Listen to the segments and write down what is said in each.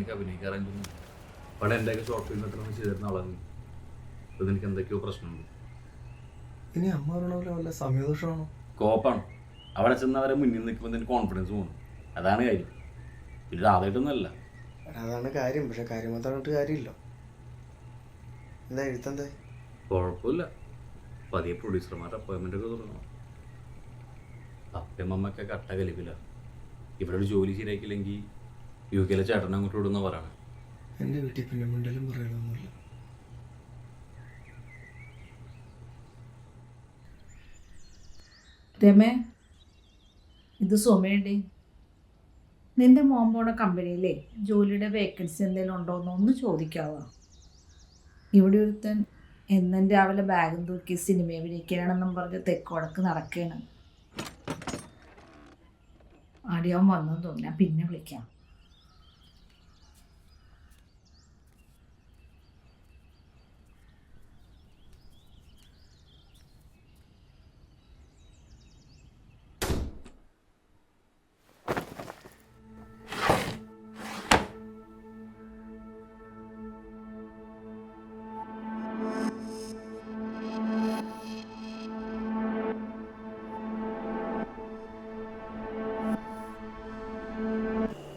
നിനക്ക് അഭിനയിക്കാറെങ്കിലും പണ്ട് എന്റെയൊക്കെ ഷോർട്ട് ഫിലിം എത്ര ചെയ്തിരുന്ന ആളാണ്. അപ്പോൾ എനിക്ക് എന്തൊക്കെയോ പ്രശ്നമുണ്ട്. ഇനി അമ്മ വല്ല സമയദോഷമാണോ? കോപ്പാണ്. അവിടെ ചെന്ന് അവരെ മുന്നിൽ നിൽക്കുമ്പോൾ എനിക്ക് കോൺഫിഡൻസ് പോകുന്നു അതാണ് കാര്യം. പിന്നെ അല്ല. അതാണ് കാര്യം. പക്ഷെ കാര്യം മാത്രമായിട്ട് കാര്യമില്ല. എന്താ എഴുത്തെന്താ? കുഴപ്പമില്ല. പതിയെ പ്രൊഡ്യൂസർമാരുടെ അപ്പോയിൻമെന്റ് ഒക്കെ തുടങ്ങണം. അപ്പയും അമ്മയൊക്കെ കട്ട കലിപ്പില്ല. ഇവിടെ ഒരു ജോലി ശരിയാക്കിയില്ലെങ്കിൽ യു കെയിലെ ചേട്ടനെ അങ്ങോട്ട് വിടുന്ന പറയണം? എന്റെ വീട്ടിൽ പിന്നെ മിണ്ടലും പറയണമെന്നില്ല രമേ ഇത് സുമയുണ്ട് നിന്റെ മോൻ പോണ കമ്പനിയിലെ ജോലിയുടെ വേക്കൻസി എന്തെങ്കിലും ഉണ്ടോ എന്നൊന്ന് ചോദിക്കാവോ? ഇവിടെ ഒരുത്തൻ എന്നും രാവിലെ ബാഗും തൂക്കി സിനിമ അഭിനയിക്കാനെന്നും പറഞ്ഞ് തെക്കോടക്ക് നടക്കുകയാണ്. അടിയാവും വന്നു തോന്നി ഞാൻ പിന്നെ വിളിക്കാം.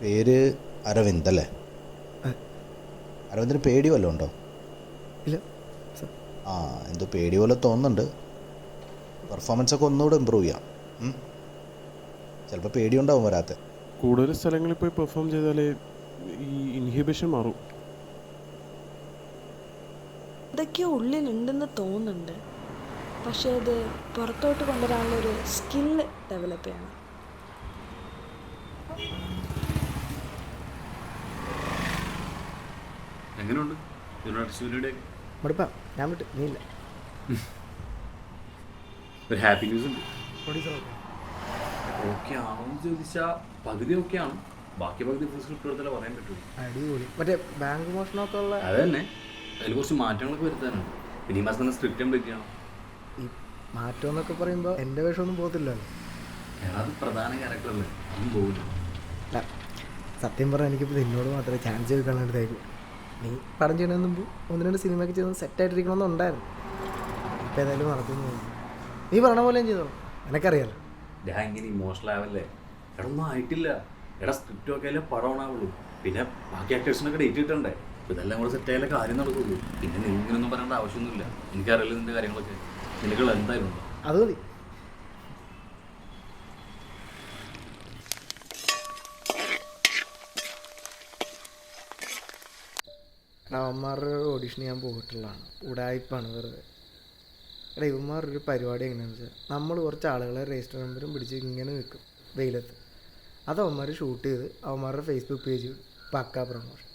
പേര് അരവിന്ദ് അല്ലേ? അരവിന്ദിന് പേടി വല്ലതും ഉണ്ടോ? ഇല്ല. ആ എന്തോ പേടി പോലെ തോന്നുന്നുണ്ട്. പെർഫോമൻസ് ഒക്കെ ഒന്നുകൂടെ ഇമ്പ്രൂവ് ചെയ്യാം. ചിലപ്പോൾ പേടിയുണ്ടാവും വരാത്ത. കൂടുതൽ സ്ഥലങ്ങളിൽ പോയി പെർഫോം ചെയ്താലേ ഈ ഇൻഹിബിഷൻ മാറും. ഇതൊക്കെ ഉള്ളിലുണ്ടെന്ന് തോന്നുന്നുണ്ട്. പക്ഷെ അത് പുറത്തോട്ട് കൊണ്ടുവരാനുള്ള ഒരു സ്കില്ല് ഡെവലപ്പ് ചെയ്യണം. എങ്ങനെയുണ്ട് മടുപ്പാ. ഞാൻ വിട്ടു. നീ ഇല്ല. ഒരു ഹാപ്പി ന്യൂസ് ഉണ്ട്. ഓക്കെ ആണെന്ന് ചോദിച്ചാൽ പകുതി ഓക്കെ ആണ് ബാക്കി പകുതി ഫുൾ സ്ക്രിപ്റ്റ് എടുത്താലേ പറയാൻ പറ്റുള്ളൂ അടിപൊളി. മറ്റേ ബാങ്ക് മോഷണമൊക്കെ ഉള്ള അത് തന്നെ അതിൽ കുറച്ച് മാറ്റങ്ങളൊക്കെ വരുത്താനുണ്ട്. പിന്നെ ഈ മാസം തന്നെ സ്ക്രിപ്റ്റ് എന്തൊക്കെയാണ് ഈ മാറ്റം എന്നൊക്കെ പറയുമ്പോൾ എന്റെ വേഷമൊന്നും പോകത്തില്ലല്ലോ. അത് പ്രധാന ക്യാരക്ടറല്ലേ അതും പോകില്ല സത്യം പറഞ്ഞാൽ എനിക്കിപ്പോൾ നിന്നോട് മാത്രമേ ചാൻസ് ചോദിക്കാനായിട്ടേക്കും നീ പടം ചെയ്യണ മുമ്പ് ഒന്ന് രണ്ട് സിനിമയൊക്കെ ചെയ്ത് സെറ്റായിട്ടിരിക്കണമെന്നുണ്ടായിരുന്നു ഇപ്പം ഏതായാലും നടക്കുന്നു നീ പറഞ്ഞ പോലെ ഞാൻ ചെയ്തോളൂ. എനക്കറിയാലോ. ഞാൻ ഇങ്ങനെ ഇമോഷണൽ ആവല്ലേ? എടാ ഒന്നും ആയിട്ടില്ല. എടാ സ്ക്രിപ്റ്റ് ഒക്കെ അല്ലേ പടമാണാവുള്ളൂ പിന്നെ ബാക്കി ആക്ടേഴ്സിനൊക്കെ ഡേറ്റ് കിട്ടണ്ടേ ഇതെല്ലാം കൂടെ സെറ്റ് ആയാലേ കാര്യം നടക്കുള്ളൂ. പിന്നെ നീ ഇങ്ങനെയൊന്നും പറയേണ്ട ആവശ്യമൊന്നുമില്ല. എനിക്കറിയില്ല നിന്റെ കാര്യങ്ങളൊക്കെ. നിനക്കുള്ള എന്തായാലും അത് മതി. അവന്മാരുടെ ഓഡിഷൻ ഞാൻ പോയിട്ടുള്ളതാണ്. ഉടായ്പാണ് വെറുതെ. എടാ ഇവന്മാരുടെ ഒരു പരിപാടി എങ്ങനെയാണെന്ന് വെച്ചാൽ നമ്മൾ കുറച്ച് ആളുകളെ രജിസ്റ്റർ നമ്പറും പിടിച്ച് ഇങ്ങനെ നിൽക്കും വെയിലത്ത്. അത് അവന്മാർ ഷൂട്ട് ചെയ്ത് അവന്മാരുടെ ഫേസ്ബുക്ക് പേജ് പക്ക പ്രൊമോഷൻ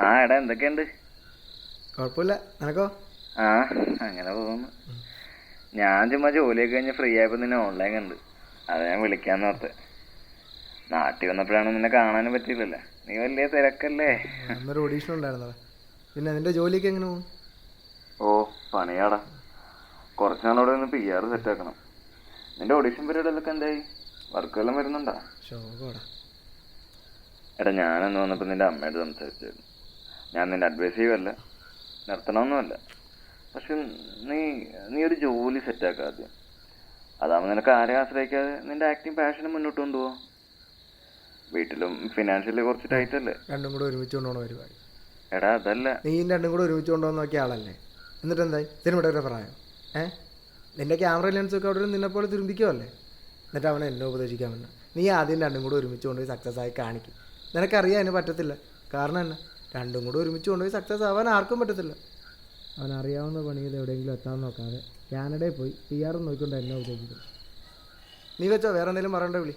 ആ എടാ എന്തൊക്കെയുണ്ട്? കുഴപ്പമില്ല. നിനക്കോ? ആ അങ്ങനെ പോകുന്നു. ഞാൻ ചുമ്മാ ജോലിയൊക്കെ കഴിഞ്ഞ് ഫ്രീ ആയപ്പോൾ നിന്നെ ഓൺലൈൻ കണ്ട്. അതാ ഞാൻ വിളിക്കാൻ ഓർത്ത് നാട്ടിൽ വന്നപ്പോഴാണ് നിന്നെ കാണാനും പറ്റിയില്ലല്ലോ നീ വലിയ തിരക്കല്ലേ. അന്നൊരു ഓഡീഷൻ ഉണ്ടായിരുന്നു. പിന്നെ നിന്റെ ജോലിയൊക്കെ എങ്ങനെ പോകും ഓ പണിയാടാ. കുറച്ച് നാളോടെ ഒന്ന് പി ആർ സെറ്റ് ആക്കണം നിന്റെ ഓഡീഷൻ പരിപാടികളൊക്കെ എന്തായി? വർക്ക് എല്ലാം വരുന്നുണ്ടാ? എടാ ഞാനന്ന് വന്നപ്പോൾ നിന്റെ അമ്മയോട് സംസാരിച്ചായിരുന്നു. ഞാൻ നിന്നെ അഡ്വൈസ് ചെയ്യുമല്ല നിർത്തണമെന്നുമല്ല. പക്ഷെ നീ നീ ഒരു ജോലി സെറ്റാക്കുക ആദ്യം. അതാവുമ്പോൾ നിനക്ക് ആരെ ആശ്രയിക്കാതെ നിന്റെ ആക്ടിങ് പാഷനും മുന്നോട്ട് കൊണ്ടുപോകാം വീട്ടിലും ഫിനാൻഷ്യലി കുറച്ച് ടൈറ്റ് അല്ലേ? രണ്ടും കൂടെ ഒരുമിച്ച് കൊണ്ടുപോകണ പരിപാടി. എടാ അതല്ല. നീ രണ്ടും കൂടെ ഒരുമിച്ച് കൊണ്ടുപോകാൻ നോക്കിയ ആളല്ലേ? എന്നിട്ട് എന്തായി പറയാം ഏ? നിന്റെ ക്യാമറ ലെൻസൊക്കെ അവിടെ നിന്നെ പോലെ തുരുമ്പിക്കുമല്ലേ എന്നിട്ട് അവനെ എന്നെ ഉപദേശിക്കാൻ പറ്റും നീ ആദ്യം രണ്ടും കൂടെ ഒരുമിച്ച് കൊണ്ടുപോയി സക്സസ് ആയി കാണിക്കും. നിനക്കറിയാം അതിന് പറ്റത്തില്ല. കാരണം എന്നാ? രണ്ടും കൂടെ ഒരുമിച്ച് കൊണ്ടുപോയി സക്സസ് ആവാൻ ആർക്കും പറ്റത്തില്ല. അവൻ അറിയാവുന്ന പണിയിൽ എവിടെയെങ്കിലും എത്താൻ നോക്കാതെ കാനഡയിൽ പോയി പി ആർ നോക്കിക്കൊണ്ട് എന്നെ ഉദ്ദേശിക്കുന്നത് നീ വെച്ചോ വേറെ എന്തെങ്കിലും പറയണ്ട വിളി?